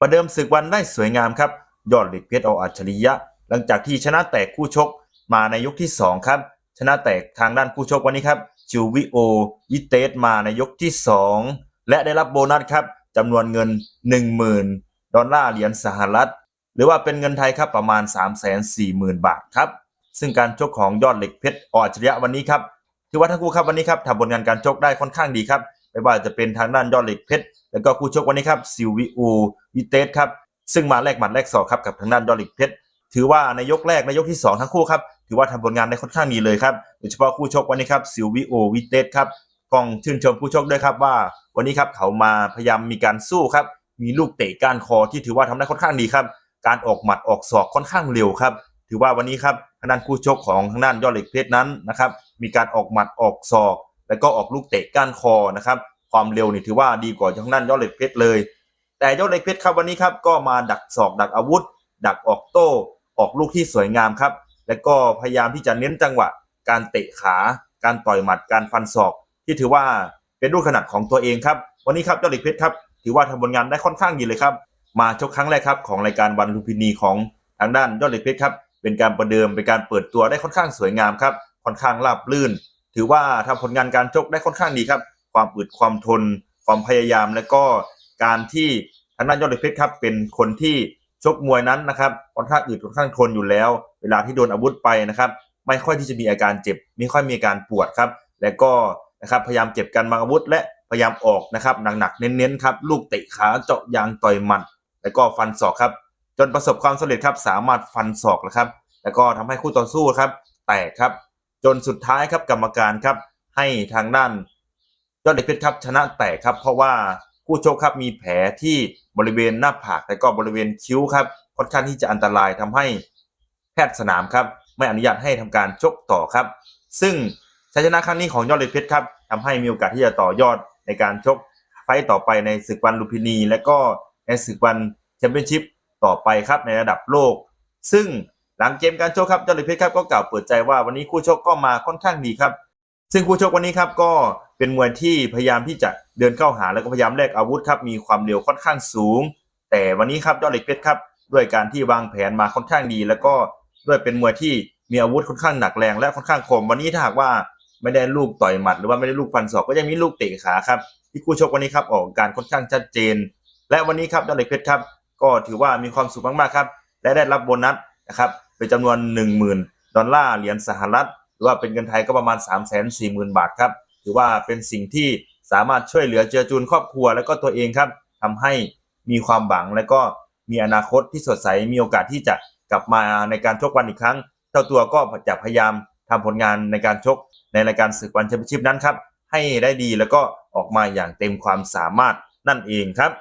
ประเดิมศึกวันได้สวยงามครับ ยอดเหล็กเพชรออัจฉริยะ หลังจากที่ชนะแตกคู่ชกมาในยกที่ 2 ครับ ชนะแตกทางด้านคู่ชกวันนี้ครับจิววิโอวิเตสมาในยกที่ 2 และได้รับโบนัสครับจำนวนเงิน 10,000 ดอลลาร์เหรียญสหรัฐ หรือว่าเป็นเงินไทยครับประมาณ 340,000 บาทครับ ซึ่งการชกของยอดเหล็กเพชรออัจฉริยะวันนี้ครับถือว่าทั้งคู่ครับวันนี้ครับทำผลงานการชกได้ค่อนข้างดีครับ ไม่ว่าจะเป็นทางด้านยอดเหล็กเพชรแล้วก็คู่ชกวันนี้ครับซิลวิอูวิเตสครับซึ่งมาแลกหมัดแลกศอกครับกับทางด้านยอดเหล็กเพชรถือว่าในยกแรกในยกที่ 2 ทั้งคู่ครับถือว่าทำผลงานได้ค่อนข้างดีเลยครับโดยเฉพาะคู่ชกวันนี้ครับซิลวิโอวิเตสครับต้องชื่นชมคู่ชกด้วยครับว่า วันนี้ครับเขามาพยายามมีการสู้ครับมีลูกเตะก้านคอที่ถือว่าทำได้ค่อนข้างดีครับ การออกหมัดออกศอกค่อนข้างเร็วครับ ถือว่าวันนี้ครับทางด้านคู่ชกของทางด้านยอดเหล็กเพชรนั้นนะครับมีการออกหมัดออกศอก แล้วก็ออกลูกเตะก้านคอนะครับความเร็วนี่ถือว่าดีกว่าทางด้านยอดเหล็กเพชรเลย แต่ยอดเหล็กเพชรครับวันนี้ครับก็มาดักศอกดักอาวุธ ดักออกโต้ออกลูกที่สวยงามครับ แล้วก็พยายามที่จะเน้นจังหวะ การเตะขา การต่อยหมัดการฟันศอก ที่ถือว่าเป็นลูกขนาดของตัวเองครับวันนี้ครับยอดเหล็กเพชรครับถือว่าทำผลงานได้ค่อนข้างดีเลยครับมาชกครั้งแรกครับของรายการวันลุมพินีของทางด้านยอดเหล็กเพชรครับเป็นการประเดิมเป็นการเปิดตัวได้ค่อนข้างสวยงามครับค่อนข้างราบลื่น ถือว่าทำผลงานการชกได้ค่อนข้างดีครับ ความอึดความทน ความพยายาม และก็การที่ทางด้านยอดเหล็กเพชรครับ เป็นคนที่ชกมวยนั้นนะครับค่อนข้างอึดค่อนข้างทนอยู่แล้ว เวลาที่โดนอาวุธไปนะครับ ไม่ค่อยที่จะมีอาการเจ็บ ไม่ค่อยมีอาการปวดครับ และก็นะครับพยายามเก็บกันบางอาวุธ และพยายามออกนะครับหนักๆเน้นๆครับลูกเตะขาเจาะยางต่อยหมัดแล้วก็ฟันศอกครับ จนประสบความสำเร็จครับสามารถฟันศอกนะครับ แล้วก็ทำให้คู่ต่อสู้ครับ แตกครับ จนสุดท้ายครับกรรมการครับให้ทางด้านยอดเหล็กเพชรครับชนะแตกครับ เพราะว่าคู่ชกครับมีแผลที่บริเวณหน้าผากและก็บริเวณคิ้วครับค่อนข้างที่จะอันตรายทำให้แพทย์สนามครับ ไม่อนุญาตให้ทำการชกต่อครับ ซึ่งชัยชนะครั้งนี้ของยอดเหล็กเพชรครับทำให้มีโอกาสที่จะต่อยอดในการชกไฟต์ต่อไปในศึกวันลุมพินี และก็ในศึกวันแชมเปี้ยนชิพต่อไปครับในระดับโลก ซึ่ง หลังเกมการชกครับยอดเหล็กเพชรครับก็กล่าวเปิดใจว่าวันนี้คู่ชกก็มาค่อนข้างดีครับ ซึ่งคู่ชกวันนี้ครับก็เป็นมวยที่พยายามที่จะเดินเข้าหาแล้วก็พยายามแลกอาวุธครับมีความเร็วค่อนข้างสูง แต่วันนี้ครับยอดเหล็กเพชรครับด้วยการที่วางแผนมาค่อนข้างดี แล้วก็ด้วยเป็นมวยที่มีอาวุธค่อนข้างหนักแรง และค่อนข้างคมวันนี้ถ้าหากว่าไม่ได้ลูกต่อยหมัด หรือว่าไม่ได้ลูกฟันศอกก็ยังมีลูกเตะขาครับที่คู่ชกวันนี้ครับออกการค่อนข้างชัดเจน และวันนี้ครับยอดเหล็กเพชรครับ ก็ถือว่ามีความสุขมากๆครับ และได้รับโบนัสนะครับ เป็นจำนวน 10,000 ดอลลาร์เหรียญสหรัฐ หรือว่าเป็นเงินไทยก็ประมาณ 3 4 0 0 0 0 บาทครับถือว่าเป็นสิ่งที่สามารถช่วยเหลือเจือจูนครอบครัวและก็ตัวเองครับทำให้มีความหวังและก็มีอนาคตที่สดใสมีโอกาสที่จะกลับมาในการชกวันอีกครั้ง เจ้าตัวก็จะพยายามทำผลงานในการชกในรายการศึกวันแชมเปี้ยนชิพนั้นครับให้ได้ดีแล้วก็ออกมาอย่างเต็มความสามารถนั่นเองครับ